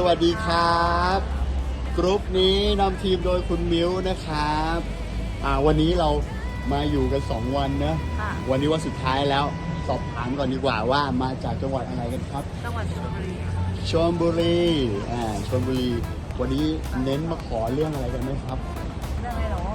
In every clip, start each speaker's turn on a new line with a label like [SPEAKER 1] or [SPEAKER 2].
[SPEAKER 1] สวัสดีครับกรุ๊ปนี้นำทีมโดยคุณมิวนะครับอ่าวันนี้เรามาอยู่กัน 2 วันนะ
[SPEAKER 2] ค่ะ
[SPEAKER 1] วันนี้วันสุดท้ายแล้วสอบถามก่อนดีกว่าว่ามาจากจังหวัดอะไรกันครับ
[SPEAKER 2] จังหวัดชลบุรีค่ะ
[SPEAKER 1] ชลบุรีอ่าชลบุรี วันนี้เน้นมาขอเรื่องอะไรกันไหมครับ
[SPEAKER 2] เรื่องอะไรหรอ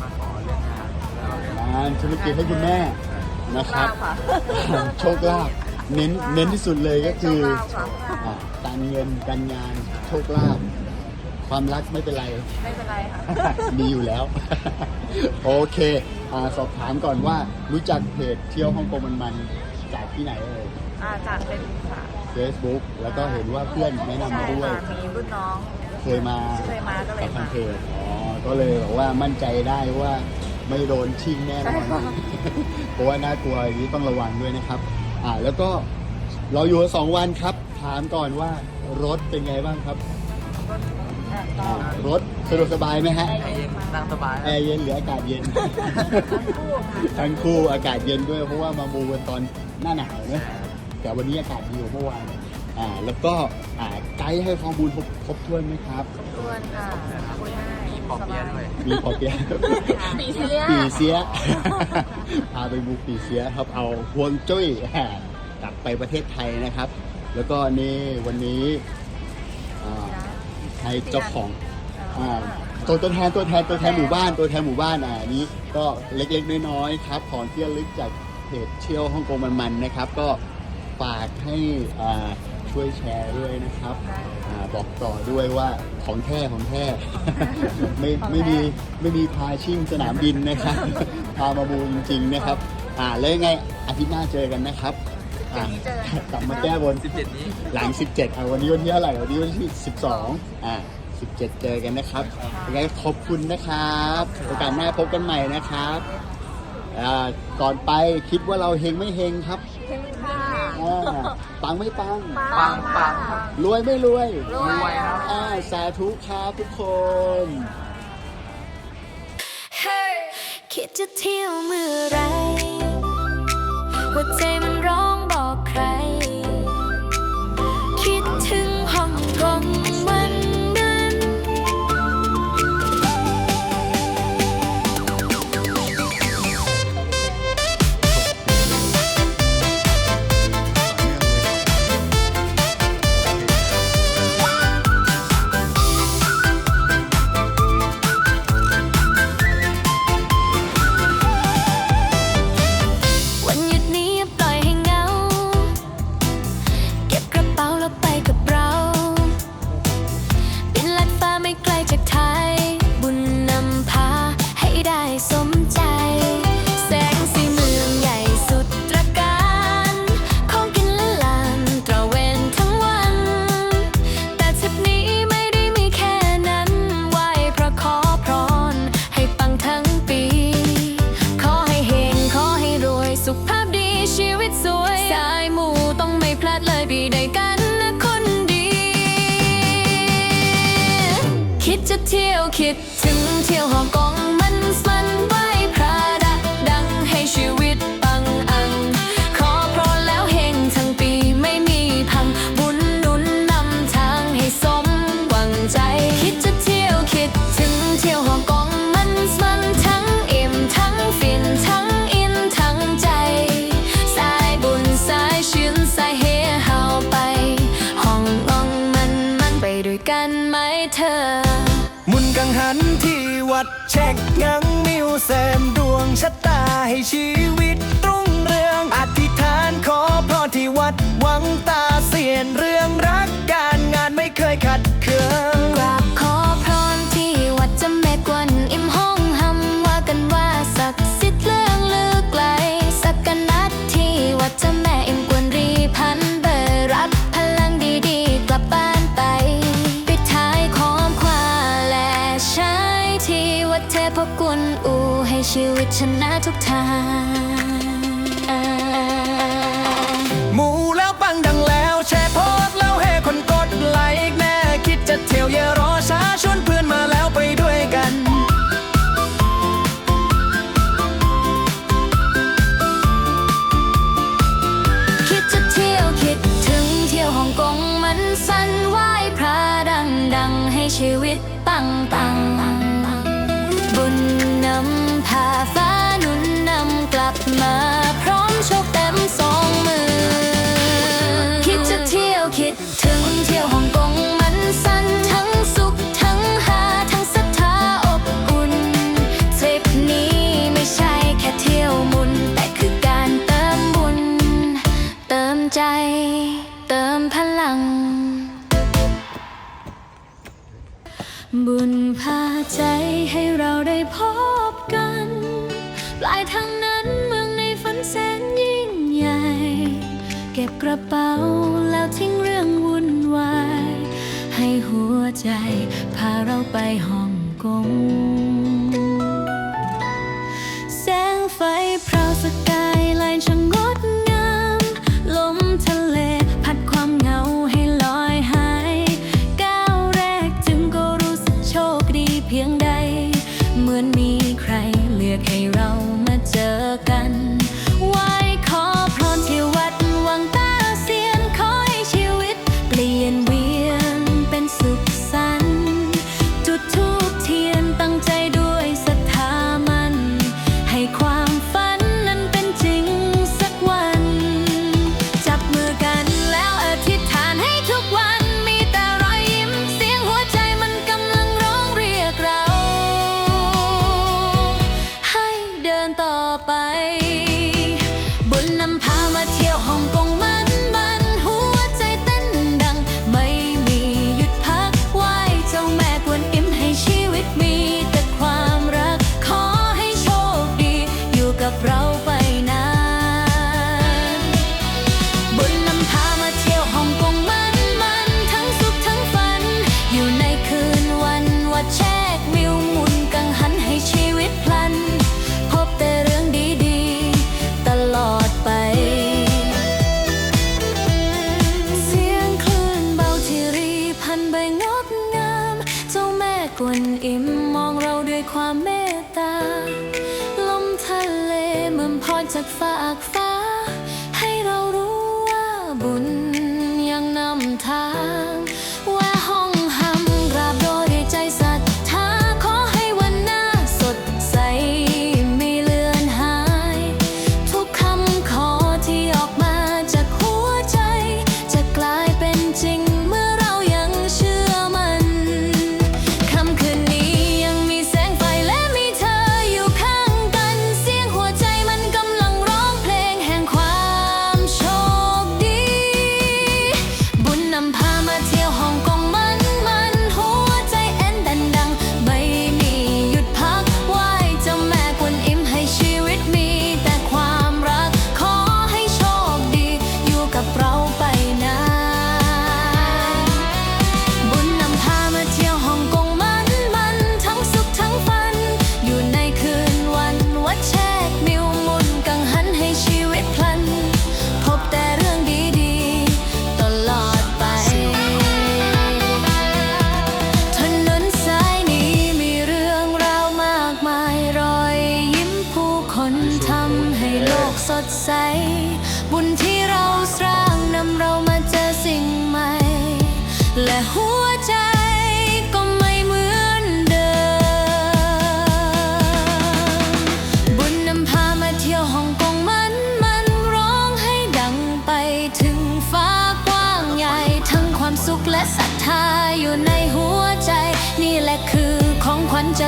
[SPEAKER 3] มาขอเรื่องงานแล้วเรื่อง
[SPEAKER 1] งานธุรกิจให้คุณแม่นะครับ
[SPEAKER 2] ลาบค่ะ
[SPEAKER 1] โชคลาภ เน้นเน้นที่สุดเลยก็คือ
[SPEAKER 2] โชลาภค่ะ
[SPEAKER 1] อ่าการเงินการงานโชคลาภความรักไม่เป็นไร
[SPEAKER 2] ไม่เป็นไรค่ะ
[SPEAKER 1] มีอยู่แล้ว โอเคอาสอบถามก่อนว่ารู้จักเพจเที่ยวฮ่องกงมันมันๆจากที่ไหนเอ่ย
[SPEAKER 2] อ่าจากเป็นค่ะ
[SPEAKER 1] Facebook แล้วก็เห็นว่าเพื่อนแนะนำมาด้วย
[SPEAKER 2] ใช่ค่ะมีรุ่นน้อง
[SPEAKER 1] เคยมา
[SPEAKER 2] เคยมาก็เลย
[SPEAKER 1] กับทาง
[SPEAKER 2] มา
[SPEAKER 1] เพจอ๋อ ก็เลยบอกว่ามั่นใจได้ว่าไม่โดนชิงแน่นอน
[SPEAKER 2] ใช่ค่ะ
[SPEAKER 1] เพราะว่าน่ากลัวอย่างนี้ต้องระวังด้วยนะครับ อ่าแล้วก็เราอยู่กันสองวันครับ ถามก่อนว่ารถเป็นไงบ้างครับ
[SPEAKER 2] รถเอ่อต่อ
[SPEAKER 1] อ่ารถสะดวกสบายไหมฮะ
[SPEAKER 2] ได้
[SPEAKER 3] เย็นนั่งสบาย
[SPEAKER 1] แอร์เย็นหรืออากาศเย็น
[SPEAKER 2] คู่ค่ะ
[SPEAKER 1] ทั้งคู่อากาศเย็นด้วยเพราะว่ามามูกันตอนหน้าหนาวนะแต่วันนี้อากาศดีกว่าเมื่อวานอ่าแล้วก็อ่าไกด์ให้ข้อมูลครบครบถ้วนไหมครับ
[SPEAKER 2] ตัวนค่ะคุยง่าย
[SPEAKER 3] มี ปอเปียะด้วย
[SPEAKER 1] มีพอเปียะ
[SPEAKER 2] ปีเสีย
[SPEAKER 1] ปีเสียพาไปบูปีเสียครับเอาฮวงจุ้ยกลับไปประเทศไทยนะครับ แล้วก็นี่วันนี้อ่าให้เจ้าของอ่าตัวตัวแทนตัวแทนตัวแทนหมู่บ้านตัวแทนหมู่บ้านอ่าอันนี้ก็เล็กๆน้อยๆครับของที่ระลึกจากเพจเที่ยวฮ่องกงมันๆนะครับ ก็ฝากให้อ่า ช่วยแชร์ด้วยนะครับอาบอกต่อด้วยว่าของแท้ของแท้ ไม่ไม่มีไม่มีพาชิ่งสนามบินนะครับ พามาบูจริงๆนะครับ อ่าแล้วยังไงอาทิตย์หน้าเจอกันนะครับอ่ากลับมาแก้บน
[SPEAKER 3] 17 นี้
[SPEAKER 1] หลัง 17อะวันนี้วันที่เท่าไหร่วันนี้วันที่ 12อ่า17 เจอกันนะครับยังไงขอบคุณนะครับโอกาสหน้าพบกันใหม่นะครับอ่าก่อนไปคิดว่าเราเฮงไม่เฮงครับ
[SPEAKER 2] เฮงค่ะ
[SPEAKER 1] อ่า ปังไม่ปัง
[SPEAKER 3] ปังปัง
[SPEAKER 1] รวยไม่รวย
[SPEAKER 2] รวยครับ
[SPEAKER 1] อ่าสาธุครับทุกคน
[SPEAKER 4] คิดจะเที่ยวเมื่อไหรหัวใจมันร้อง คิดถึงเที่ยวหอง วัดเช็คงังมิวเส
[SPEAKER 5] ริมดวงชะตาให้ชีวิตรุ่งเรือง อธิษฐานขอพรที่วัดหวังตาเสียนเรื่อง
[SPEAKER 4] ชีวิตชนะทุกทาง
[SPEAKER 5] หมูแล้วปังดังแล้ว แชร์โพสแล้วให้คนกดไลค์แน่คิดจะเที่ยวเยอะรอช้าชวนเพื่อนมาแล้วไปด้วยกัน
[SPEAKER 4] คิดจะเที่ยวคิดถึงเที่ยวฮ่องกงมันสั่นไหวพระดังดังให้ชีวิตปังปัง บุญพาใจให้เราได้พบกัน ปลายทางนั้นเมืองในฝันแสนยิ่งใหญ่ เก็บกระเป๋าแล้วทิ้งเรื่องวุ่นวาย ให้หัวใจพาเราไปห้องกง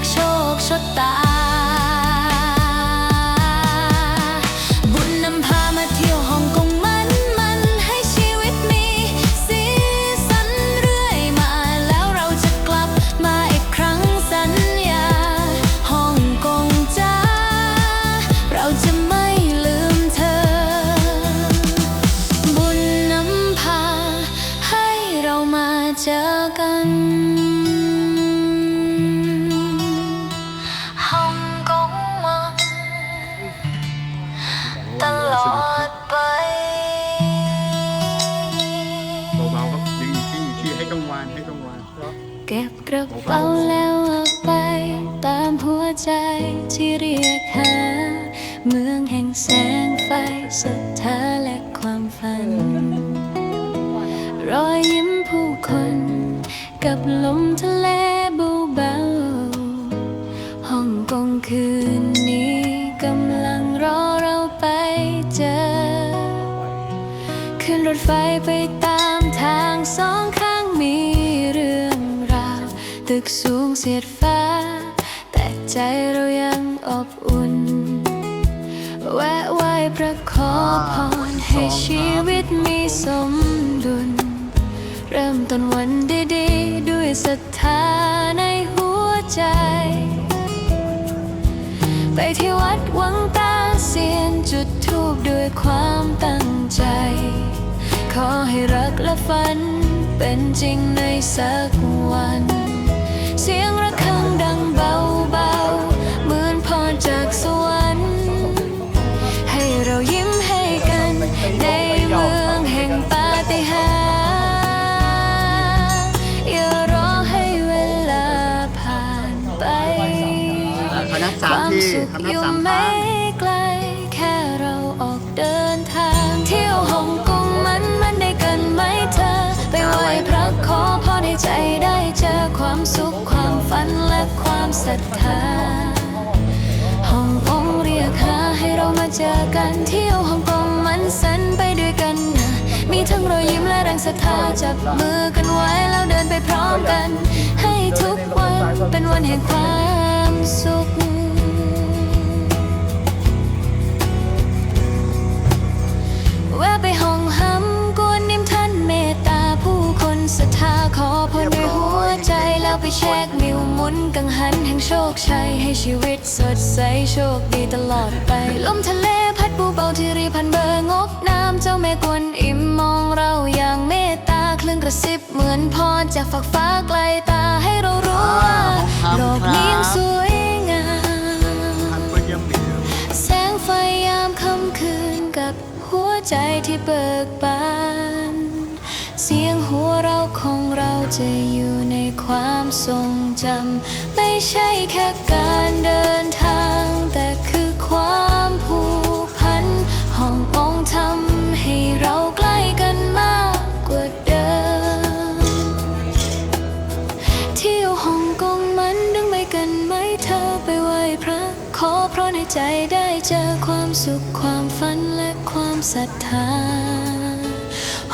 [SPEAKER 4] jak szok, szotál ขึ้นรถไฟไปตามทางสองข้างมีเรื่องราว ตึกสูงเสียดฟ้า แต่ใจเรายังอบอุ่น แวะไหว้พระขอพรให้ชีวิตมีสมดุล เริ่มต้นวันดีๆ ด้วยศรัทธาในหัวใจ ไปที่วัดวังตาเสียนจุดทูบด้วยความตั้งใจ ขอให้รักและฝัน เป็นจริงในสักวัน เสียงระฆังดังเบาๆเหมือนพรจากสวรรค์ ให้เรายิ้มให้กัน ในเมืองแห่งปาฏิหาริย์อย่ารอให้เวลาผ่านไป
[SPEAKER 1] ค
[SPEAKER 4] วาม
[SPEAKER 1] ที่
[SPEAKER 4] สุขยู่
[SPEAKER 1] สาม
[SPEAKER 4] ไม่
[SPEAKER 1] ทาง
[SPEAKER 4] รัทธาฮ่องกงเรียกหาให้เรามาเจอกันเที่ยวฮ่องกงมันสันไปด้วยกันนะ มีทั้งรอยยิ้มและแรงศรัทธาจับมือกันไว้แล้วเดินไปพร้อมกัน ให้ทุกวันเป็นวันแห่งความสุข ใจแล้วไปเช็คนิ้วมุนกังหันแห่งโชคชัยให้ชีวิตสดใสโชคดีตลอดไป ลมทะเลพัดบูเบาที่รีพันเบอร์งกน้ำเจ้าแม่กวนอิ่มมองเราอย่างเมตตาคลื่นกระซิบเหมือนพรจากฝักฟ้าไกลตาให้เรารู้ว่าโลกนี้ยังสวยงามแสงไฟยามค่ำคืนกับหัวใจที่เบิกบาน เสียงหัว จะอยู่ในความทรงจำ ไม่ใช่แค่การเดินทาง แต่คือความผูกพันห้ององทำให้เราใกล้กันมากกว่าเดิม เที่ยวฮ่องกงมันดึงไม่กันไหมเธอไปไหว้พระ ขอเพราะในใจได้เจอความสุขความฝันและความศรัทธา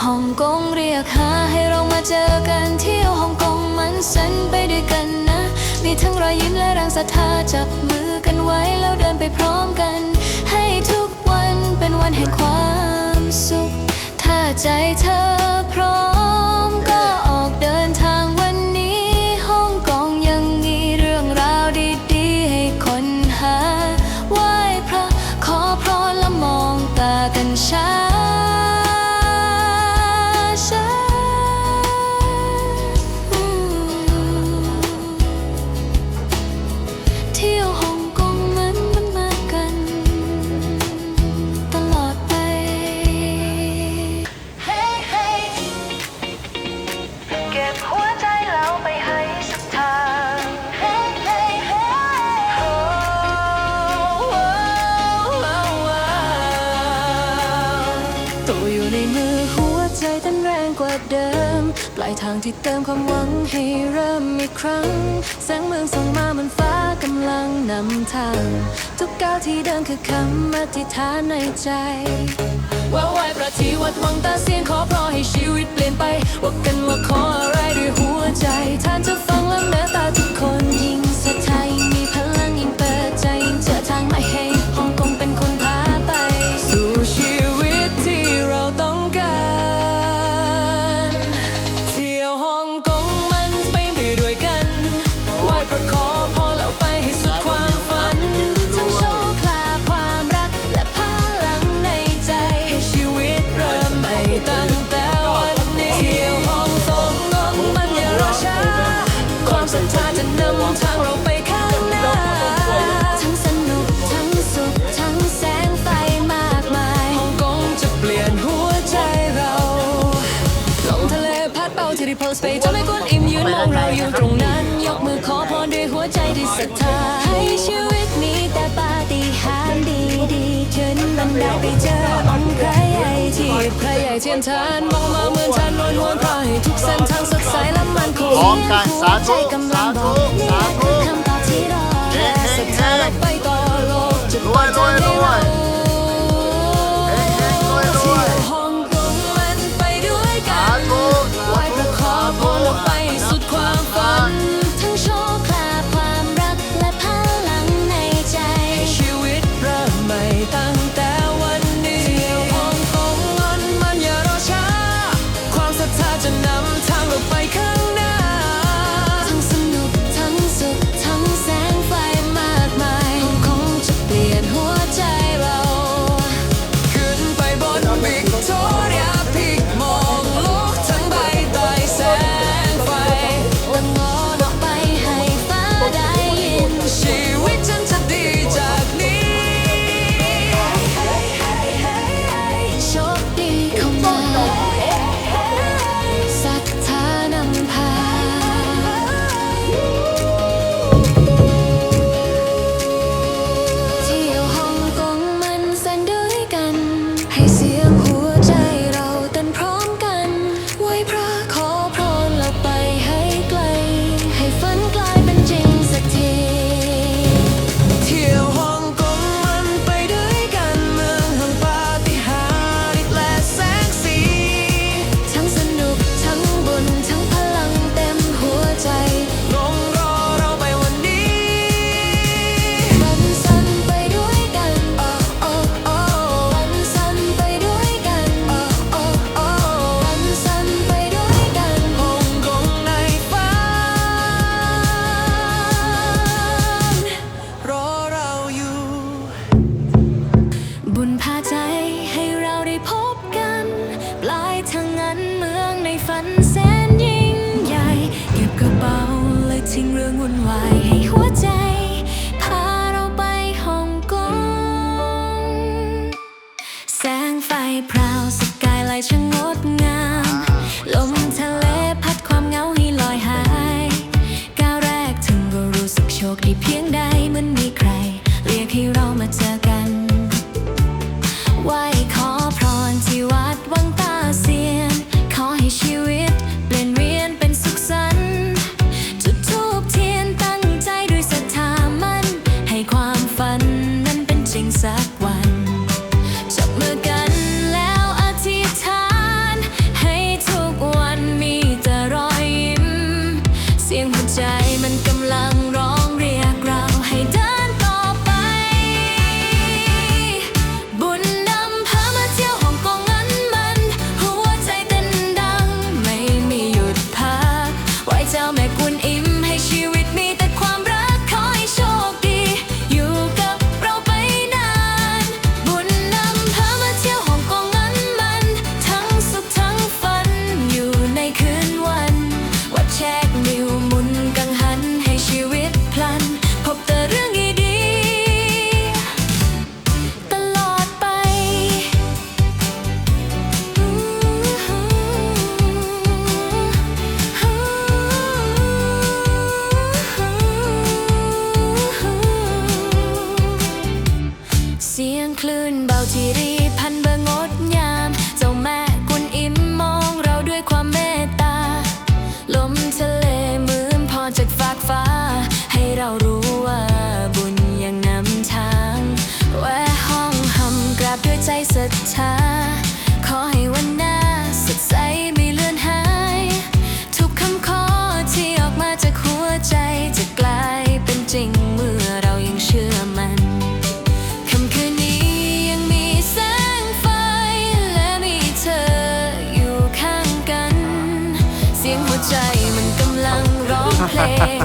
[SPEAKER 4] ฮ่องกงเรียกหาให้เรามาเจอกันเที่ยวฮ่องกงมันสันไปด้วยกันนะ มีทั้งรอยยิ้มและแรงศรัทธาจับมือกันไว้แล้วเดินไปพร้อมกัน ให้ทุกวันเป็นวันแห่งความสุข ถ้าใจเธอพร้อม ลายทางที่เติมความหวังให้เริ่มอีกครั้ง แสงเมืองส่องมาเหมันฟ้ากำลังนำทาง ทุกก้าวที่เดินคือคำอธิษฐานในใจว่าไหวประทีวัดหวังตาเสียงขอพรให้ชีวิตเปลี่ยนไป ว่ากันว่าขออะไรด้วยหัวใจ ท่านจะฟังแล้วแม้ตาทุกคน ดเป่าที่ริเพลสเปย์จะไม่กวนอิ่มยืนมองเราอยู่ตรงนั้น ยกมือขอพรด้วยหัวใจที่ศรัทธาให้ชีวิตมีแต่ปาฏิหาริย์ดีๆจนมันได้ไปเจอองค์พระใหญ่ที่พระใหญ่เทียนแทนมองมาเหมือนแทนนวลนวลพรายทุกเส้นทางสดใสและมันคง
[SPEAKER 1] พร้อมกันสาธุ
[SPEAKER 4] หัวใจกำลังบอก
[SPEAKER 1] สาธุ
[SPEAKER 4] คำตอบที่รอแค่ศรัทธาไปต่อโลกจะ
[SPEAKER 1] รวยรวยรวย สุ
[SPEAKER 4] ด
[SPEAKER 6] ร้